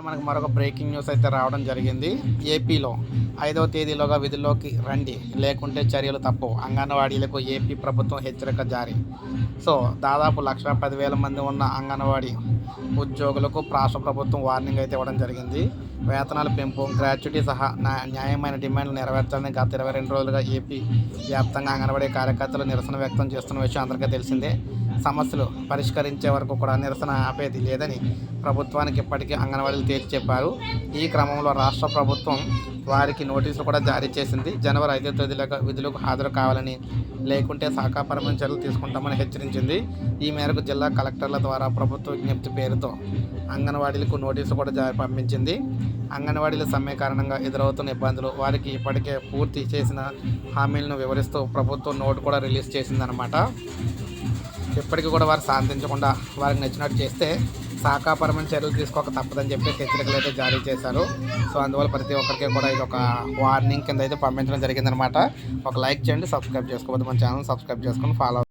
మనకు మరొక breaking news అయితే రావడం జరిగింది. ఏపీలో ఐదవ తేదీలోగా విధుల్లోకి రండి. లేకుంటే చర్యలు తప్పవు. అంగన్వాడీలకు ఏపీ ప్రభుత్వం హెచ్చరిక జారీ. సో దాదాపు లక్ష పదివేల మంది ఉన్న అంగన్వాడీ ఉద్యోగులకు రాష్ట్ర ప్రభుత్వం వార్నింగ్ అయితే ఇవ్వడం జరిగింది. వేతనాల పెంపు గ్రాట్యుటీ సహా న్యాయమైన డిమాండ్లు నెరవేర్చాలని గత ఇరవై రెండు రోజులుగా ఏపీ వ్యాప్తంగా అంగన్వాడీ కార్యకర్తలు నిరసన వ్యక్తం చేస్తున్న విషయం అందరికీ తెలిసిందే. సమస్యలు పరిష్కరించే వరకు కూడా నిరసన ఆపేది లేదని ప్రభుత్వానికి ఇప్పటికీ అంగన్వాడీలు తేల్చి చెప్పారు. ఈ క్రమంలో రాష్ట్ర ప్రభుత్వం వారికి నోటీసులు కూడా జారీ చేసింది. జనవరి ఐదో తేదీలకు విధులకు హాజరు కావాలని లేకుంటే శాఖాపరమైన చర్యలు తీసుకుంటామని ప్రకటించింది ఈ మేరకు జిల్లా కలెక్టర్ల ద్వారా ప్రభుత్వ విజ్ఞప్తి పేరుతో అంగన్వాడీలకు నోటీసు కూడా జారీ పంపించింది. అంగన్వాడీల సమ్మె కారణంగా ఎదురవుతున్న ఇబ్బందులు వారికి ఇప్పటికే పూర్తి చేసిన హామీలను వివరిస్తూ ప్రభుత్వం నోటు కూడా రిలీజ్ చేసిందనమాట ఇప్పటికీ కూడా వారు శాంతించకుండా వారికి నచ్చినట్టు చేస్తే శాఖాపరమైన చర్యలు తీసుకోక తప్పదని చెప్పి హెచ్చరికలు అయితే జారీ చేశారు. సో అందువల్ల ప్రతి ఒక్కరికి కూడా ఇది ఒక వార్నింగ్ కింద అయితే పంపించడం జరిగిందనమాట ఒక లైక్ చేయండి సబ్స్క్రైబ్ చేసుకోవద్దు మన ఛానల్ సబ్స్క్రైబ్ చేసుకొని ఫాలో